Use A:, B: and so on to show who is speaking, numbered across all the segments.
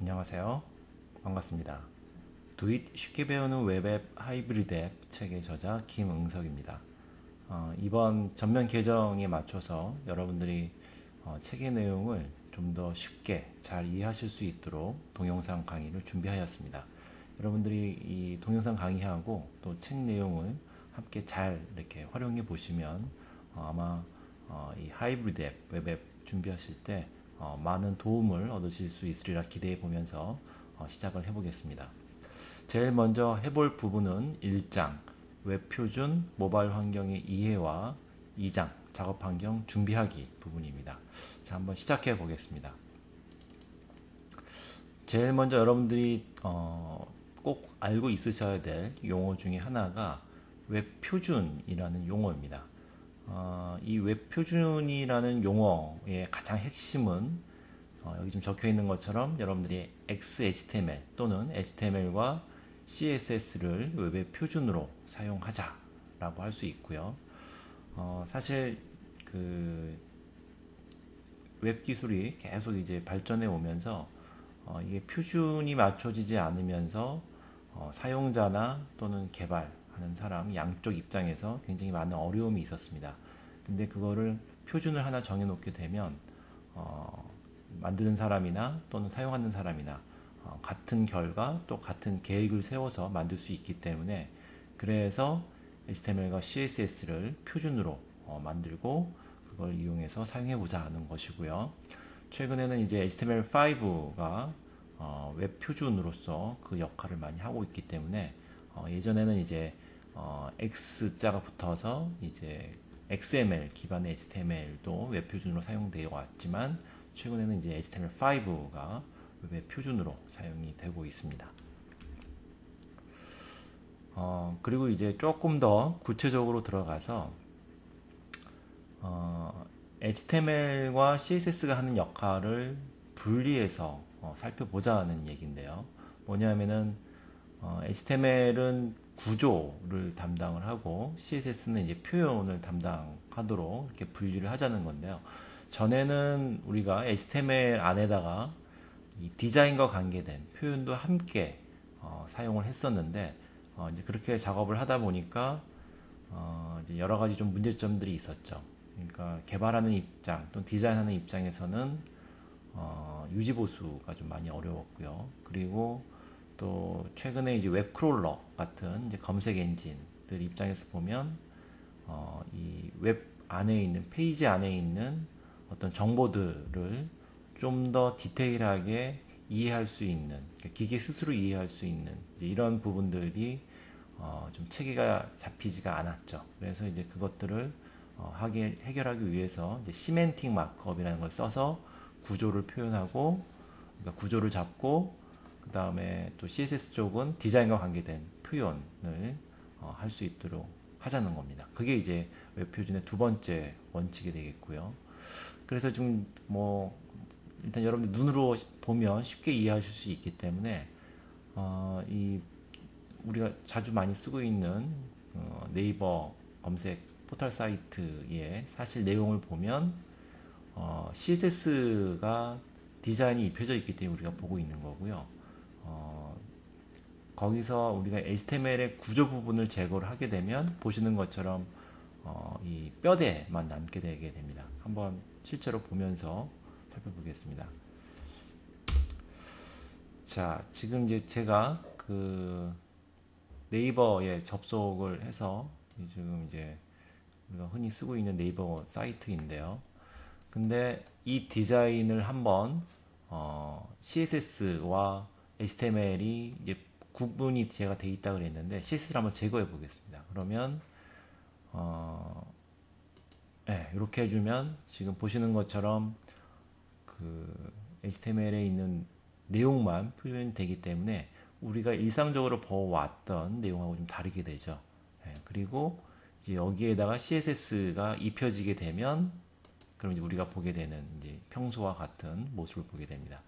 A: 안녕하세요. 반갑습니다. 두잇 쉽게 배우는 웹앱 하이브리드 앱 책의 저자 김응석입니다. 어, 이번 전면 개정에 맞춰서 여러분들이 어, 책의 내용을 좀 더 쉽게 잘 이해하실 수 있도록 동영상 강의를 준비하였습니다. 여러분들이 이 동영상 강의하고 또 책 내용을 함께 잘 이렇게 활용해 보시면 어, 아마 어, 이 하이브리드 앱, 웹앱 준비하실 때 어, 많은 도움을 얻으실 수 있으리라 기대해 보면서 어, 시작을 해보겠습니다. 제일 먼저 해볼 부분은 1장 웹표준 모바일 환경의 이해와 2장 작업 환경 준비하기 부분입니다. 자, 한번 시작해 보겠습니다. 제일 먼저 여러분들이 어, 꼭 알고 있으셔야 될 용어 중에 하나가 웹표준이라는 용어입니다. 어, 이 웹표준이라는 용어의 가장 핵심은 어, 여기 좀 적혀 있는 것처럼 여러분들이 XHTML 또는 HTML과 CSS를 웹의 표준으로 사용하자라고 할 수 있고요. 어, 사실 그 웹 기술이 계속 이제 발전해 오면서 어, 이게 표준이 맞춰지지 않으면서 어, 사용자나 또는 개발 하는 사람 양쪽 입장에서 굉장히 많은 어려움이 있었습니다. 근데 그거를 표준을 하나 정해놓게 되면 어, 만드는 사람이나 또는 사용하는 사람이나 어, 같은 결과 또 같은 계획을 세워서 만들 수 있기 때문에 그래서 HTML과 CSS를 표준으로 어, 만들고 그걸 이용해서 사용해 보자 하는 것이고요. 최근에는 이제 HTML5가 어, 웹 표준으로서 그 역할을 많이 하고 있기 때문에 어, 예전에는 이제 어, X자가 붙어서 이제 XML 기반의 HTML도 웹 표준으로 사용되어 왔지만 최근에는 이제 HTML5가 웹 표준으로 사용이 되고 있습니다. 어, 그리고 이제 조금 더 구체적으로 들어가서 어, HTML과 CSS가 하는 역할을 분리해서 어, 살펴보자는 얘기인데요. 뭐냐면은 어, HTML은 구조를 담당을 하고 CSS는 이제 표현을 담당하도록 이렇게 분리를 하자는 건데요. 전에는 우리가 HTML 안에다가 이 디자인과 관계된 표현도 함께 어, 사용을 했었는데 어, 이제 그렇게 작업을 하다 보니까 어, 이제 여러 가지 좀 문제점들이 있었죠. 그러니까 개발하는 입장 또 디자인하는 입장에서는 어, 유지 보수가 좀 많이 어려웠고요. 그리고 또 최근에 이제 웹크롤러 같은 이제 검색 엔진들 입장에서 보면 어, 이 웹 안에 있는 페이지 안에 있는 어떤 정보들을 좀 더 디테일하게 이해할 수 있는 그러니까 기계 스스로 이해할 수 있는 이런 부분들이 어, 좀 체계가 잡히지가 않았죠. 그래서 이제 그것들을 어, 하게, 해결하기 위해서 이제 시멘틱 마크업이라는 걸 써서 구조를 표현하고 그러니까 구조를 잡고 그 다음에 또 CSS 쪽은 디자인과 관계된 표현을 어, 할 수 있도록 하자는 겁니다. 그게 이제 웹표준의 두 번째 원칙이 되겠고요. 그래서 좀뭐 일단 여러분들 눈으로 보면 쉽게 이해하실 수 있기 때문에 어, 이 우리가 자주 많이 쓰고 있는 어, 네이버 검색 포털 사이트의 사실 내용을 보면 어, CSS가 디자인이 입혀져 있기 때문에 우리가 보고 있는 거고요. 어, 거기서 우리가 HTML의 구조 부분을 제거를 하게 되면 보시는 것처럼 어, 이 뼈대만 남게 되게 됩니다. 한번 실제로 보면서 살펴보겠습니다. 자, 지금 이제 제가 그 네이버에 접속을 해서 지금 이제 우리가 흔히 쓰고 있는 네이버 사이트인데요. 근데 이 디자인을 한번 어, CSS와 HTML이 이제 구분이 제가 돼 있다 그랬는데 CSS를 한번 제거해 보겠습니다. 그러면 어, 네, 이렇게 해주면 지금 보시는 것처럼 그 HTML에 있는 내용만 표현되기 때문에 우리가 일상적으로 보았던 내용하고 좀 다르게 되죠. 네, 그리고 이제 여기에다가 CSS가 입혀지게 되면 그럼 이제 우리가 보게 되는 이제 평소와 같은 모습을 보게 됩니다.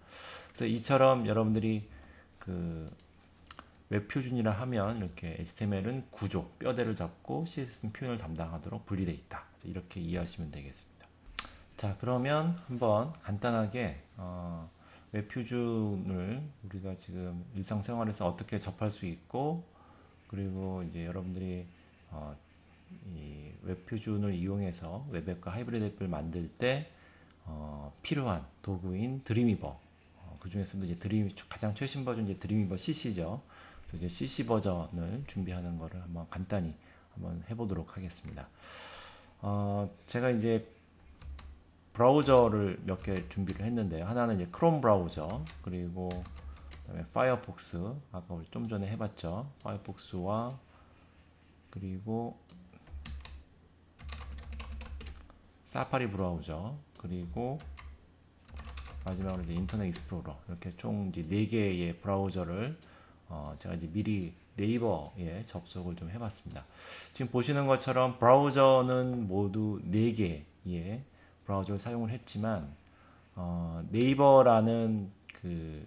A: 그래서 이처럼 여러분들이 그 웹표준이라 하면 이렇게 HTML은 구조, 뼈대를 잡고 CSS는 표현을 담당하도록 분리되어 있다. 이렇게 이해하시면 되겠습니다. 자, 그러면 한번 간단하게 어, 웹표준을 우리가 지금 일상생활에서 어떻게 접할 수 있고 그리고 이제 여러분들이 어, 이 웹표준을 이용해서 웹앱과 하이브리드 앱을 만들 때 어, 필요한 도구인 드림이버 어, 그 중에서도 이제 드림 가장 최신 버전 이제 드림이버 CC죠. 그래서 이제 CC 버전을 준비하는 거를 한번 간단히 한번 해보도록 하겠습니다. 어, 제가 이제 브라우저를 몇 개 준비를 했는데요. 하나는 이제 크롬 브라우저 그리고 그다음에 파이어폭스 아까 우리 좀 전에 해봤죠. 파이어폭스와 그리고 사파리 브라우저 그리고 마지막으로 이제 인터넷 익스플로러 이렇게 총 이제 네 개의 브라우저를 어 제가 이제 미리 네이버에 접속을 좀 해봤습니다. 지금 보시는 것처럼 브라우저는 모두 네 개의 브라우저를 사용을 했지만 어 네이버라는 그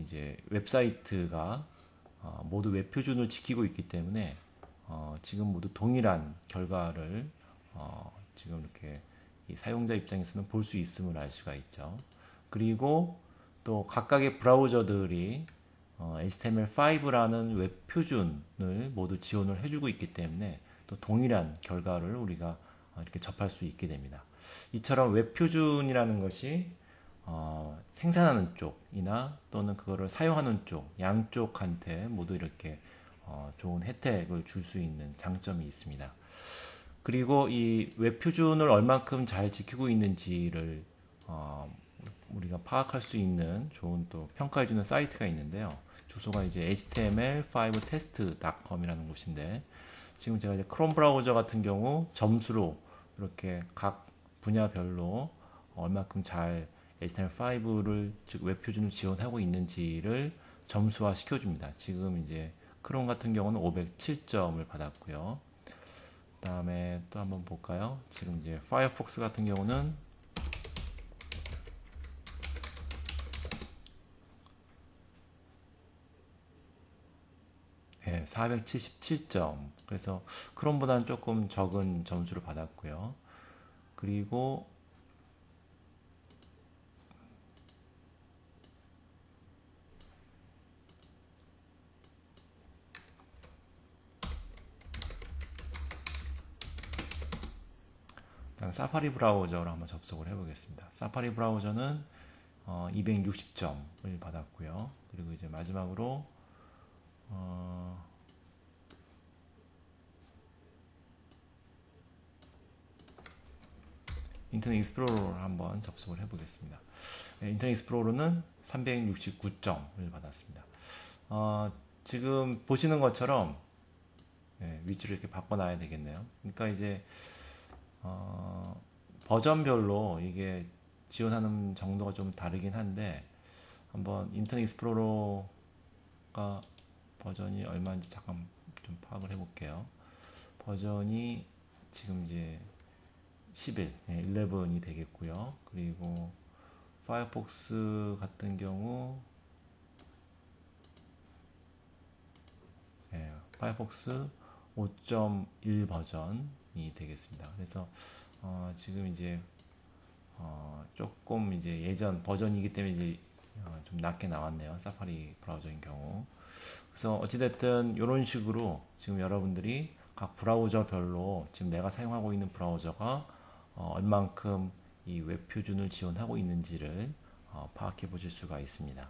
A: 이제 웹사이트가 어 모두 웹 표준을 지키고 있기 때문에 어 지금 모두 동일한 결과를 어 지금 이렇게 사용자 입장에서는 볼 수 있음을 알 수가 있죠. 그리고 또 각각의 브라우저들이 어, HTML5라는 웹 표준을 모두 지원을 해주고 있기 때문에 또 동일한 결과를 우리가 이렇게 접할 수 있게 됩니다. 이처럼 웹 표준이라는 것이 어, 생산하는 쪽이나 또는 그거를 사용하는 쪽 양쪽한테 모두 이렇게 어, 좋은 혜택을 줄 수 있는 장점이 있습니다. 그리고 이웹 표준을 얼만큼 잘 지키고 있는지를 어, 우리가 파악할 수 있는 좋은 또 평가해주는 사이트가 있는데요. 주소가 이제 html5test.com이라는 곳인데 지금 제가 이제 크롬 브라우저 같은 경우 점수로 이렇게 각 분야별로 얼마큼 잘 HTML5를 즉 웹 표준을 지원하고 있는지를 점수화 시켜줍니다. 지금 이제 크롬 같은 경우는 507점을 받았고요. 다음에 또 한번 볼까요? 지금 이제 파이어폭스 같은 경우는 네, 477점. 그래서 크롬보다는 조금 적은 점수를 받았고요. 그리고 사파리 브라우저로 한번 접속을 해보겠습니다. 사파리 브라우저는 어, 260점을 받았고요. 그리고 이제 마지막으로 어, 인터넷 익스플로러를 한번 접속을 해보겠습니다. 네, 인터넷 익스플로러는 369점을 받았습니다. 어, 지금 보시는 것처럼 네, 위치를 이렇게 바꿔놔야 되겠네요. 그러니까 이제 어, 버전별로 이게 지원하는 정도가 좀 다르긴 한데 한번 인터넷 익스플로러가 버전이 얼마인지 잠깐 좀 파악을 해볼게요. 버전이 지금 이제 11, 네, 11이 되겠고요. 그리고 파이어폭스 같은 경우 네, 파이어폭스 5.1 버전이 되겠습니다. 그래서 어, 지금 이제 어, 조금 이제 예전 버전이기 때문에 이제 어, 좀 낮게 나왔네요. 사파리 브라우저인 경우. 그래서 어찌됐든 이런 식으로 지금 여러분들이 각 브라우저별로 지금 내가 사용하고 있는 브라우저가 어, 얼만큼 이 웹 표준을 지원하고 있는지를 어, 파악해 보실 수가 있습니다.